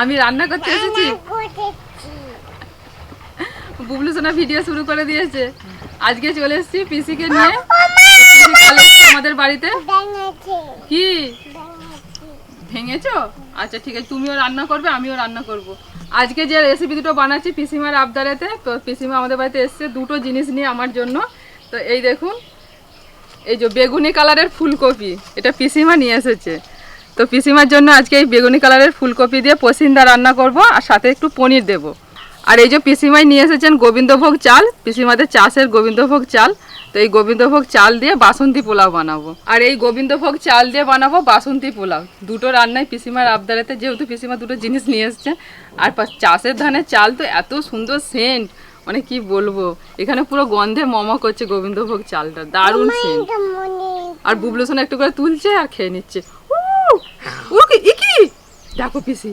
আমি রান্না করতে এসেছি। বুবলু সোনা ভিডিও শুরু করে দিয়েছে। আজকে চলে এসেছি পিসিকে নিয়ে। পিসি কাল এসেছে আমাদের বাড়িতে। কি? ভেঙেছো। আচ্ছা ঠিক আছে। তুমিও রান্না করবে আমিও রান্না করব। আজকে যে রেসিপি দুটো বানাচ্ছি পিসিমার আবদারেতে তো পিসিমা আমাদের বাড়িতে এসছে দুটো জিনিস নিয়ে আমার জন্য। তো এই দেখুন এই যে বেগুনি কালারের ফুলকপি এটা পিসিমা নিয়ে এসেছে। তো পিসিমার জন্য আজকে এই বেগুনি কালারের ফুলকপি দিয়ে পসিন্দা রান্না করব আর সাথে একটু পনির দেব। আর এই যে পিসিমাই নিয়ে এসেছেন গোবিন্দভোগ চাল পিসিমাদের চাষের গোবিন্দভোগ চাল তো এই গোবিন্দভোগ চাল দিয়ে বাসন্তী পোলাও বানাবো। আর এই গোবিন্দভোগ চাল দিয়ে বানাবো বাসন্তী পোলাও। দুটো রান্নায় পিসিমার আবদারেতে যেহেতু পিসিমা দুটো জিনিস নিয়ে এসছে। আর চাষের ধানের চাল তো এত সুন্দর সেন্ট মানে কি বলব? এখানে পুরো গন্ধে মমা করছে গোবিন্দভোগ চালটা দারুণ সেন্ট আর বুবলু সোনা একটু করে তুলছে আর খেয়ে নিচ্ছে। উউ, ও কি কি? দেখো পিসি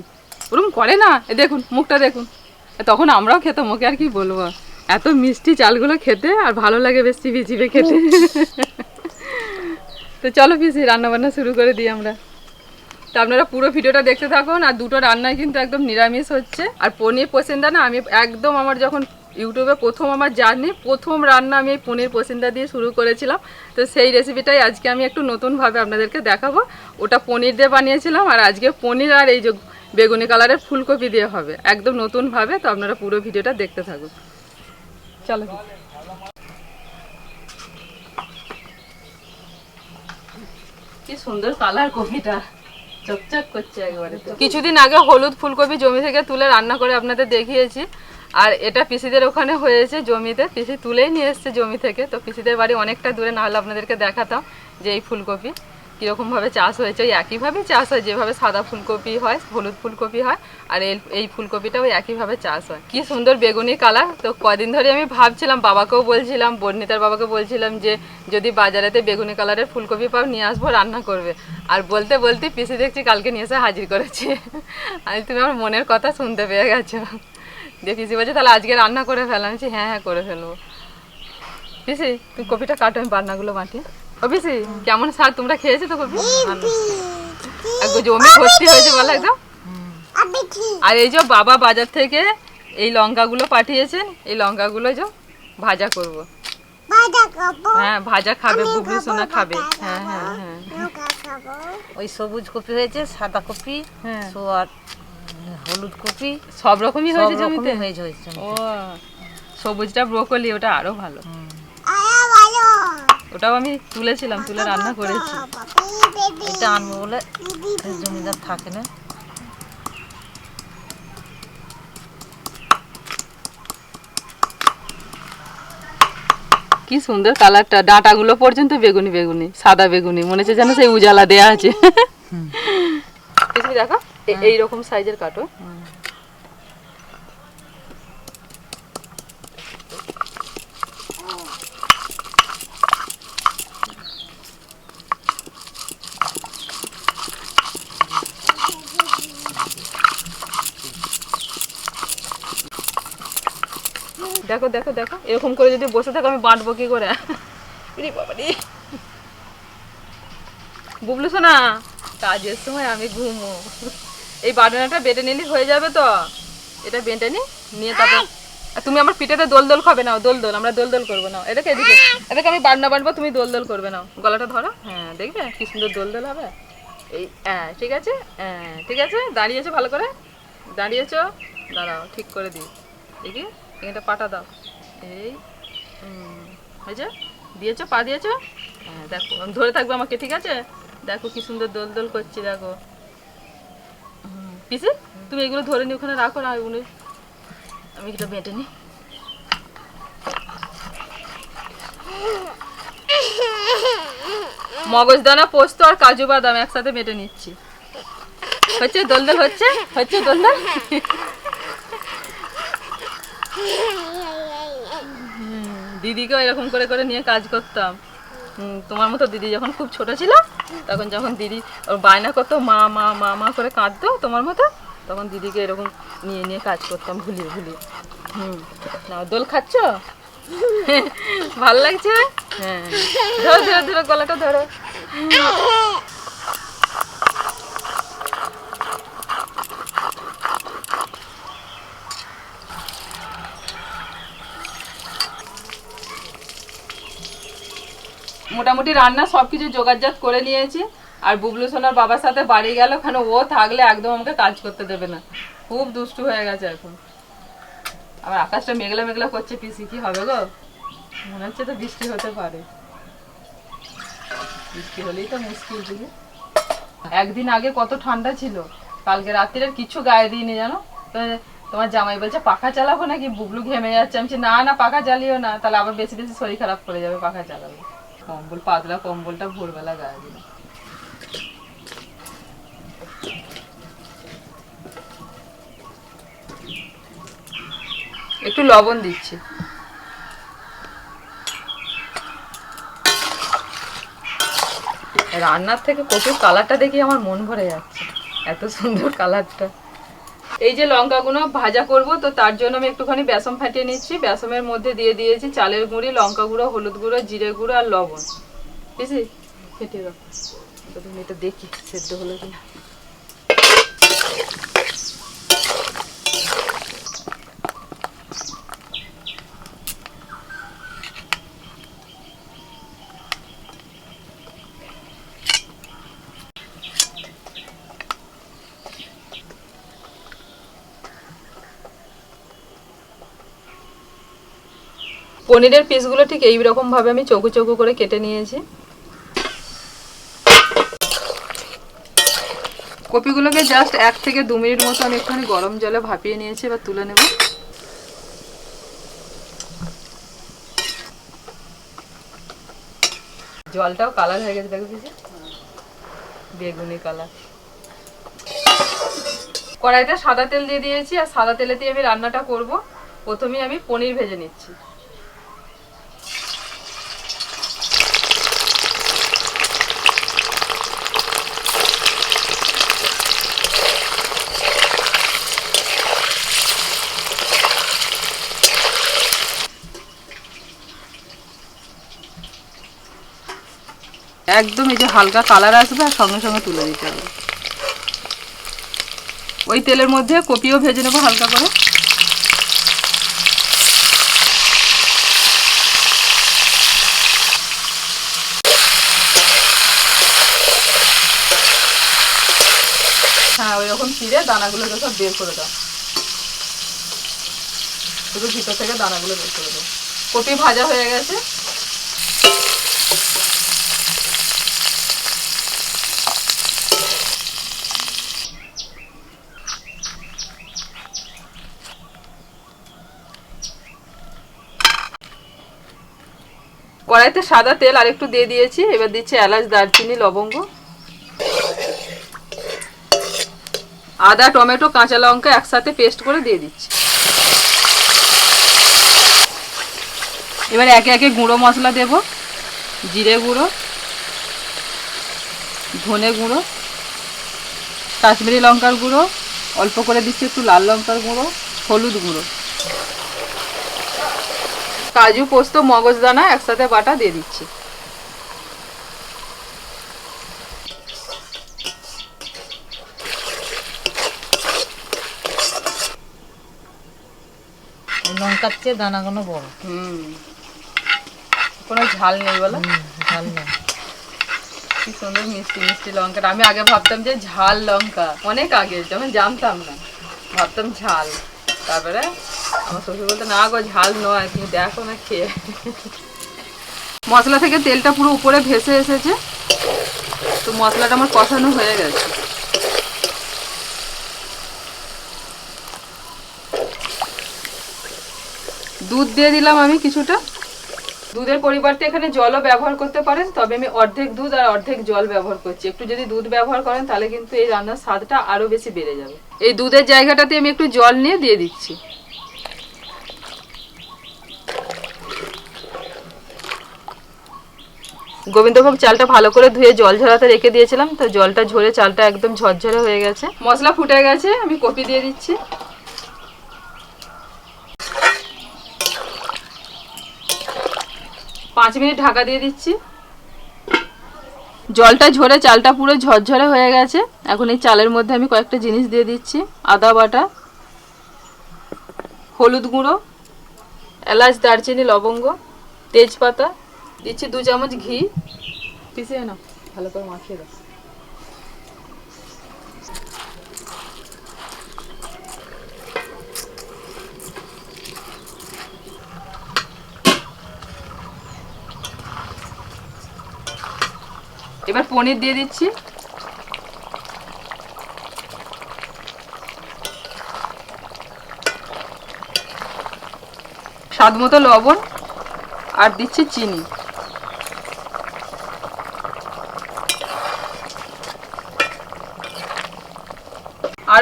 ওরকম করে না দেখুন মুখটা দেখুন। তখন আমরাও খেতাম ওকে আর কি বলব? এত মিষ্টি চালগুলো খেতে আর ভালো লাগে বেশ চিবি চিবে খেতে। তো চলো পিসি রান্না বান্না শুরু করে দিই আমরা। তো আপনারা পুরো ভিডিওটা দেখতে থাকুন আর দুটো রান্নায় কিন্তু একদম নিরামিষ হচ্ছে। আর পনির পসেন্দা না আমি একদম আমার যখন ইউটিউবে প্রথম আমার জার্নি প্রথম রান্না আমি এই পনির পসেন্দা দিয়ে শুরু করেছিলাম। তো সেই রেসিপিটাই আজকে আমি একটু নতুনভাবে আপনাদেরকে দেখাবো। ওটা পনির দিয়ে বানিয়েছিলাম আর আজকে পনির আর এই যে বেগুনি কালারের ফুলকপি দিয়ে হবে। একদম নতুনভাবে তো আপনারা পুরো ভিডিওটা দেখতে থাকুন। চলো কি সুন্দর কালার কপিটা। চকচক করছে একবারে। কিছুদিন আগে হলুদ ফুলকপি জমি থেকে তুলে রান্না করে আপনাদের দেখিয়েছি। আর এটা পিসিদের ওখানে হয়েছে জমিতে। পিসি তুলেই নিয়ে এসছে জমি থেকে। তো পিসিদের বাড়ি অনেকটা দূরে না হলে আপনাদেরকে দেখাতাম যে এই ফুলকপি কীরকমভাবে চাষ হয়েছে। ওই একইভাবেই চাষ হয়, যেভাবে সাদা ফুলকপি হয়, হলুদ ফুলকপি হয়, আর এই এই ফুলকপিটা ওই একইভাবে চাষ হয়। কি সুন্দর বেগুনি কালার। তো কদিন ধরে আমি ভাবছিলাম, বাবাকেও বলছিলাম, বর্ণিতার বাবাকে বলছিলাম যে যদি বাজারেতে বেগুনি কালারের ফুলকপি পাও, নিয়ে আসব, রান্না করবে। আর বলতে বলতে পিসি দেখছি কালকে নিয়ে এসে হাজির করেছি। আমি তুমি আমার মনের কথা শুনতে পেয়ে গেছো। দিয়ে পিসি বলছে তাহলে আজকে রান্না করে ফেলাম আমি বলছি, হ্যাঁ হ্যাঁ করে ফেলব। পিসি তুমি কপিটা কাটো আমি বান্নাগুলো বাটি। ও পিসি কেমন স্বাদ? তোমরা খেয়েছো তো কপি? ভালো। একদম জমি ভর্তি হয়েছে বলো একদম। আর এই যে বাবা বাজার থেকে এই লঙ্কাগুলো পাঠিয়েছেন এই লঙ্কাগুলো যে ভাজা করব। হ্যাঁ ভাজা খাবে বুবলু সোনা খাবে। হ্যাঁ হ্যাঁ হ্যাঁ। ওই সবুজ কপি হয়েছে সাদা কপি হ্যাঁ। তো আর হলুদ কপি সব রকমই হয়েছে জমিতে? হয়েছে হয়েছে ও সবুজটা ব্রোকলি ওটা আরও ভালো। ওটাও আমি তুলেছিলাম তুলে রান্না করেছি। এটা আনব বলে জমিদার থাকে না। কি সুন্দর কালারটা ডাঁটাগুলো পর্যন্ত বেগুনি বেগুনি সাদা বেগুনি মনে হচ্ছে যেন সেই উজালা দেয়া আছে। দেখো। এ- এইরকম সাইজের কাটো। দেখো দেখো দেখো এরকম করে যদি বসে থাকো আমি বাঁটবো কি করে? বাবারে বুবলু শোনা কাজের সময় আমি ঘুমো। এই বাটনাটা বেটে নিলে, হয়ে যাবে তো? এটা বেটে নি, নিয়ে তারপর তুমি আমার পিঠেতে দোল দোল খাবে নাও, দোল দোল, আমরা দোল দোল করব নাও। এটাকে এদিকে এটাকে আমি বাটনা বাটবো তুমি দোল দোল করবে নাও। গলাটা ধরো। হ্যাঁ দেখবে কি সুন্দর দোল দোল হবে? এই হ্যাঁ ঠিক আছে? হ্যাঁ ঠিক আছে? দাঁড়িয়েছো ভালো করে? দাঁড়িয়েছো? দাঁড়াও, ঠিক করে দিই। দেখি এটা পাটা দাও। এই হয়েছে দিয়েছ? পা দিয়েছ? হ্যাঁ দেখো, ধরে থাকবে আমাকে, ঠিক আছে? দেখো কি সুন্দর দোল দোল করছি, দেখো। পিসি তুমি এগুলো ধরে নিয়ে ওখানে রাখো, না এগুলো আমি এটা বেটে নিই। মগজদানা, পোস্ত আর কাজু বাদাম একসাথে বেটে নিচ্ছি। হচ্ছে দোল দোল হচ্ছে? হচ্ছে দোল দোল দিদিকেও এরকম করে করে নিয়ে কাজ করতাম। তোমার মতো দিদি যখন খুব ছোট ছিল তখন যখন দিদি ওর বায়না করতো মা মা মা মা করে কাঁদতো তোমার মতো তখন দিদিকে এরকম নিয়ে নিয়ে কাজ করতাম ভুলিয়ে ভুলিয়ে। হুম। না দোল খাচ্ছ? ভালো লাগছে? হ্যাঁ। ধরো ধরো ধরো গলাটা ধরো। মোটামুটি রান্না সবকিছু জোগাড়জাত করে নিয়েছি। আর বুবলু সোনার বাবার সাথে বাড়ি গেল, কেন ও থাকলে একদম আমাকে কাজ করতে দেবে না। খুব দুষ্টু হয়ে গেছে এখন। আবার আকাশটা মেঘলা মেঘলা করছে, পিসি কি হবে গো? মনে হচ্ছে তো বৃষ্টি হতে পারে। বৃষ্টি হলেই তো মুশকিল দিকে একদিন আগে কত ঠান্ডা ছিল। কালকে রাত্রির আর কিছু গায়ে দিইনি জানো? তো তোমার জামাই বলছে, পাখা চালাবো নাকি? বুবলু ঘেমে যাচ্ছে। আমি না না, পাখা চালিও না। তাহলে আবার বেশি বেশি শরীর খারাপ করে যাবে, পাখা চালাবে। কম্বল, পাতলা কম্বলটা ভোরবেলা গায়ে দিল একটু লবণ দিচ্ছি। রান্নার থেকে কপির কালারটা দেখি আমার মন ভরে যাচ্ছে, এত সুন্দর কালারটা। এই যে লঙ্কাগুলো ভাজা করব, তো তার জন্য আমি একটুখানি বেসম ফাটিয়ে নিচ্ছি। বেসনের মধ্যে দিয়ে দিয়েছি চালের গুঁড়ি, লঙ্কা গুঁড়ো, হলুদ গুঁড়ো, জিরে গুঁড়ো আর লবণ। বুঝলি? ফেটে রাখো। এটা দেখি, সেদ্ধ হলো কিনা। পনিরের পিসগুলো ঠিক এই রকম ভাবে আমি চৌকো চৌকো করে কেটে নিয়েছি। কপিগুলোকে জাস্ট এক থেকে দু মিনিট মতো আমি একটুখানি গরম জলে ভাপিয়ে নিয়েছি, এবার তুলে নেব। জলটাও কালার হয়ে গেছে, দেখো কিছু বেগুনি কালার কড়াইতে সাদা তেল দিয়ে দিয়েছি, আর সাদা তেলে দিয়ে আমি রান্নাটা করব। প্রথমেই আমি পনির ভেজে নিচ্ছি। একদম এই যে হালকা কালার আসবে আর সঙ্গে সঙ্গে তুলে দিতে হবে। ওই তেলের মধ্যে কপিও ভেজে নেব হালকা করে। হ্যাঁ ওই রকম চিড়ে দানাগুলোকে সব বের করে দাও। শুধু ভিতর থেকে দানাগুলো বের করে দাও। কপি ভাজা হয়ে গেছে। কড়াইতে সাদা তেল আর একটু দিয়ে দিয়েছি, এবার দিচ্ছি এলাচ, দারচিনি, লবঙ্গ। আদা, টমেটো, কাঁচা লঙ্কা একসাথে পেস্ট করে দিয়ে দিচ্ছি। এবার একে একে গুঁড়ো মশলা দেব, জিরে গুঁড়ো, ধনে গুঁড়ো, কাশ্মীরি লঙ্কার গুঁড়ো, অল্প করে দিচ্ছি একটু লাল লঙ্কার গুঁড়ো, হলুদ গুঁড়ো। কাজু পোস্ত মগজদানা একসাথে বাটা দিয়ে দিচ্ছি। লঙ্কার চেয়ে দানাগুলো বড়। হুম। কোনো ঝাল নেই বলো। ঝাল নেই। কি সুন্দর মিষ্টি মিষ্টি লঙ্কা আমি আগে ভাবতাম যে ঝাল লঙ্কা। অনেক আগে যখন জানতাম না। ভাবতাম ঝাল। তারপরে আমার শ্বশুর বলতো, না গো, ঝাল নয়, তুমি দেখো না খেয়ে। মশলা থেকে তেলটা পুরো উপরে ভেসে এসেছে। তো মশলাটা আমার কষানো হয়ে গেছে। দুধ দিয়ে দিলাম আমি কিছুটা। দুধের পরিবর্তে এখানে জলও ব্যবহার করতে পারেন, তবে আমি অর্ধেক দুধ আর অর্ধেক জল ব্যবহার করছি। একটু যদি দুধ ব্যবহার করেন, তাহলে কিন্তু এই রান্নার স্বাদটা আরও বেশি বেড়ে যাবে। এই দুধের জায়গাটাতে আমি একটু জল নিয়ে দিয়ে দিচ্ছি। গোবিন্দভোগ চালটা ভালো করে ধুয়ে জল ঝরাতে রেখে দিয়েছিলাম, তো জলটা ঝরে চালটা একদম ঝরঝরে হয়ে গেছে। মশলা ফুটে গেছে, আমি কপি দিয়ে দিচ্ছি। পাঁচ মিনিট ঢাকা দিয়ে দিচ্ছি। জলটা ঝরে চালটা পুরো ঝরঝরে হয়ে গেছে। এখন এই চালের মধ্যে আমি কয়েকটা জিনিস দিয়ে দিচ্ছি, আদা বাটা, হলুদ গুঁড়ো, এলাচ, দারচিনি, লবঙ্গ, তেজপাতা দিচ্ছি দু চামচ ঘি। পিষে না ভালো করে মাখিয়ে দাও। এবার পনির দিয়ে দিচ্ছি। স্বাদ মতো লবণ আর দিচ্ছি চিনি।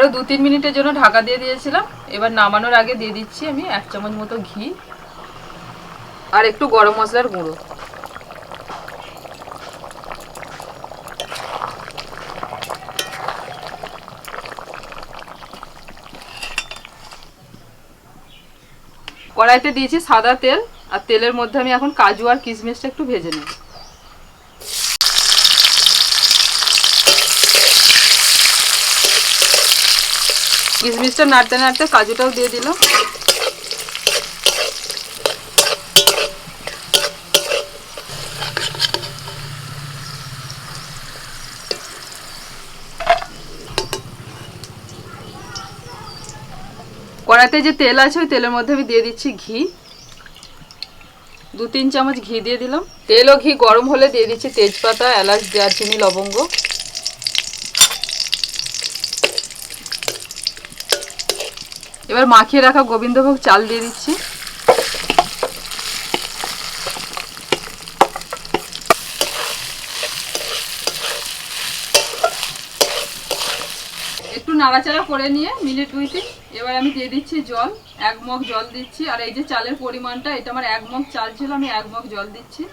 আরও দু তিন মিনিটের জন্য ঢাকা দিয়ে দিয়েছিলাম। এবার নামানোর আগে দিয়ে দিচ্ছি আমি এক চামচ মতো ঘি আর একটু গরম মশলার গুঁড়ো। কড়াইতে দিয়েছি সাদা তেল, আর তেলের মধ্যে আমি এখন কাজু আর কিশমিশটা একটু ভেজে নিই কিশমিশটা নাড়তে নাড়তে কাজুটাও দিয়ে দিলাম কড়াইতে যে তেল আছে, ওই তেলের মধ্যে আমি দিয়ে দিচ্ছি ঘি। দু তিন চামচ ঘি দিয়ে দিলাম। তেল ও ঘি গরম হলে দিয়ে দিচ্ছি তেজপাতা, এলাচ, দারচিনি, লবঙ্গ। এবার মাখিয়ে রাখা গোবিন্দভোগ চাল দিয়ে দিচ্ছি। একটু নাড়াচাড়া করে নিয়ে মিনিট দুইতে এবার আমি দিয়ে দিচ্ছি জল, এক মগ জল দিচ্ছি। আর এই যে চালের পরিমাণটা, এটা আমার এক মগ চাল ছিল, আমি এক মগ জল দিচ্ছি।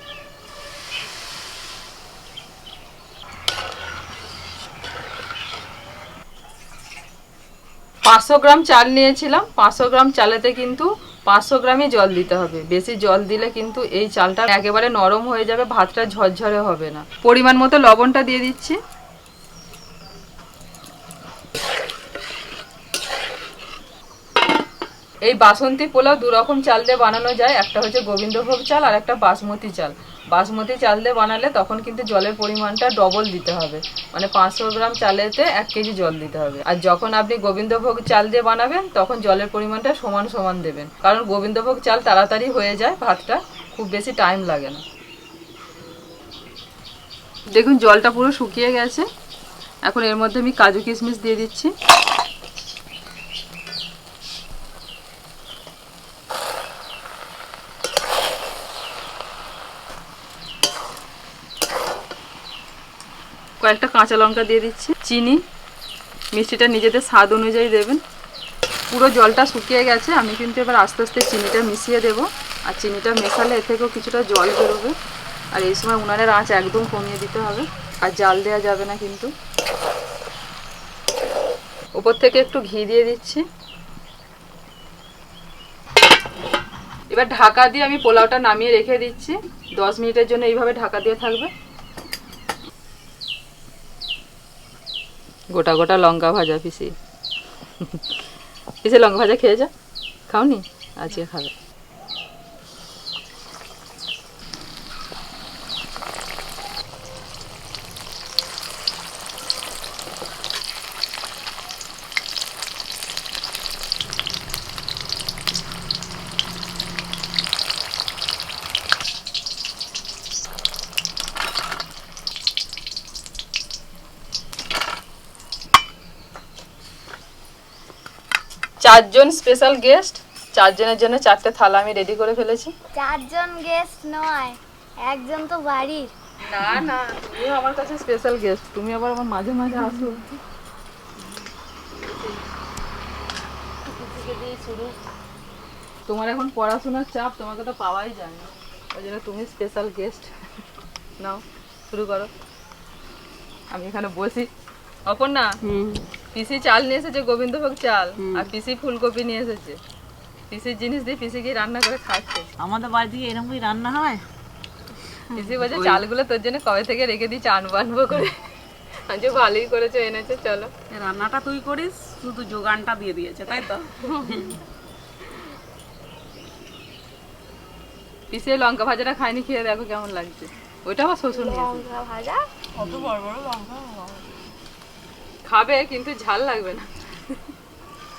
পাঁচশো গ্রাম চাল নিয়েছিলাম। পাঁচশো গ্রাম চালেতে কিন্তু পাঁচশো গ্রামই জল দিতে হবে। বেশি জল দিলে কিন্তু এই চালটা একেবারে নরম হয়ে যাবে, ভাতটা ঝরঝরে হবে না। পরিমাণ মতো লবণটা দিয়ে দিচ্ছি। এই বাসন্তী পোলাও দু রকম চাল দিয়ে বানানো যায়। একটা হচ্ছে গোবিন্দভোগ চাল আর একটা বাসমতি চাল। বাসমতি চাল দিয়ে বানালে তখন কিন্তু জলের পরিমাণটা ডবল দিতে হবে। মানে পাঁচশো গ্রাম চালেতে এক কেজি জল দিতে হবে। আর যখন আপনি গোবিন্দভোগ চাল দিয়ে বানাবেন, তখন জলের পরিমাণটা সমান সমান দেবেন। কারণ গোবিন্দভোগ চাল তাড়াতাড়ি হয়ে যায়, ভাতটা খুব বেশি টাইম লাগে না। দেখুন, জলটা পুরো শুকিয়ে গেছে। এখন এর মধ্যে আমি কাজু কিশমিশ দিয়ে দিচ্ছি। কয়েকটা কাঁচা লঙ্কা দিয়ে দিচ্ছি, চিনি, মিষ্টিটা নিজেদের স্বাদ অনুযায়ী দেবেন। পুরো জলটা শুকিয়ে গেছে, আমি কিন্তু এবার আস্তে আস্তে চিনিটা মিশিয়ে দেব। আর চিনিটা মেশালে এর থেকেও কিছুটা জল বেরোবে। আর এই সময় উনানের আঁচ একদম কমিয়ে দিতে হবে। আর জাল দেওয়া যাবে না কিন্তু। উপর থেকে একটু ঘি দিয়ে দিচ্ছি। এবার ঢাকা দিয়ে আমি পোলাওটা নামিয়ে রেখে দিচ্ছি। দশ মিনিটের জন্য এইভাবে ঢাকা দিয়ে থাকবে। গোটা গোটা লঙ্কা ভাজা পিসি। পিসে লঙ্কা ভাজা খেয়ে যা খাওনি? আজকে খাবে। চারজন স্পেশাল গেস্ট চারজনের জন্য চারটে থালা আমি রেডি করে ফেলেছি। চারজন গেস্ট নয় একজন তো বাড়ির। না না তুমিও আমার কাছে স্পেশাল গেস্ট তুমি আবার আমার মাঝে মাঝে আসো। তোমার এখন পড়াশোনার চাপ তোমাকে তো পাওয়াই যায় না। ওই জন্য তুমি স্পেশাল গেস্ট নাও শুরু করো। আমি এখানে বসি। অপর্ণা পিসি চাল নিয়ে এসেছে গোবিন্দভোগ চাল। আর পিসি ফুলকপি নিয়ে এসেছে। পিসির জিনিস দিয়ে পিসি কি রান্না করে খাচ্ছে? আমাদের বাড়ি থেকে এরকমই রান্না হয়? পিসি বলছে চালগুলো তোর জন্য কবে থেকে রেখে দিচ্ছি আনব আনব করে? আজ ভালোই করেছ এনেছো চলো। রান্নাটা তুই করিস শুধু যোগানটা দিয়ে দিয়েছে তাই তো? পিসে লঙ্কা ভাজাটা খাইনি খেয়ে দেখো কেমন লাগছে। ওইটা আমার শ্বশুর লঙ্কা ভাজা? অত বড় বড় লঙ্কা? খাবে কিন্তু ঝাল লাগবে না।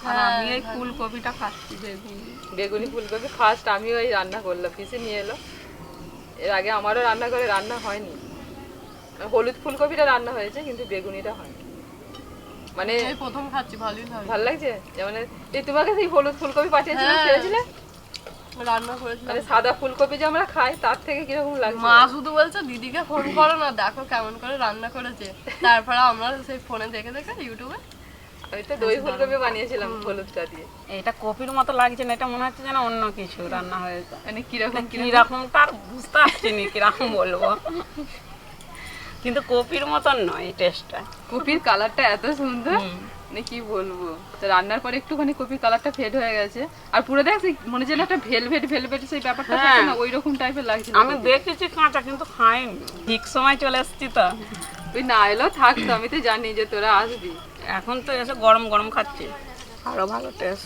আর আমি এই ফুলকপিটা খাচ্ছি বেগুন। বেগুনি ফুলকপি ফার্স্ট আমিও এই রান্না করলাম পিসে নিয়ে এলো। এর আগে আমারও রান্না করে রান্না হয়নি। হলুদ ফুলকপিটা রান্না হয়েছে কিন্তু বেগুনিটা হয়নি। মানে প্রথম খাচ্ছি ভালোই লাগে ভালো লাগছে? যেমন এই তোমাকে সেই হলুদ ফুলকপি পাঠিয়েছিলাম হ্যাঁ। খেয়েছিলে? রান্না করেছিলাম। মানে সাদা ফুলকপি যে আমরা খাই তার থেকে কীরকম লাগছে? মা শুধু বলছে দিদিকে ফোন করো না দেখো কেমন করে রান্না করেছে। তারপরে আমরা সেই ফোনে দেখে দেখে ইউটিউবে আমি তো দই ফুলকপি বানিয়েছিলাম হলুদটা দিয়ে। এটা কপির মতো লাগছে না এটা মনে হচ্ছে যেন অন্য কিছু রান্না হয়েছে। মানে কীরকম কীরকম? কীরকম তার বুঝতে পারছি না কীরকম বলব। কিন্তু কপির মতন নয় টেস্টটা কপির কালারটা এত সুন্দর। মানে কি বলব? তো রান্নার পরে একটুখানি কপির কালারটা ফেড হয়ে গেছে। আর পুরো দেখ মনে যেন একটা ভেলভেট ভেলভেট সেই ব্যাপারটা থাকে হ্যাঁ। না ওই রকম টাইপের লাগছে আমি দেখেছি কাঁচা কিন্তু খাইনি। ঠিক সময় চলে আসছি তো। তুই না এলেও থাকতো আমি তো জানি যে তোরা আসবি। এখন তো এসে গরম গরম খাচ্ছি। আরও ভালো টেস্ট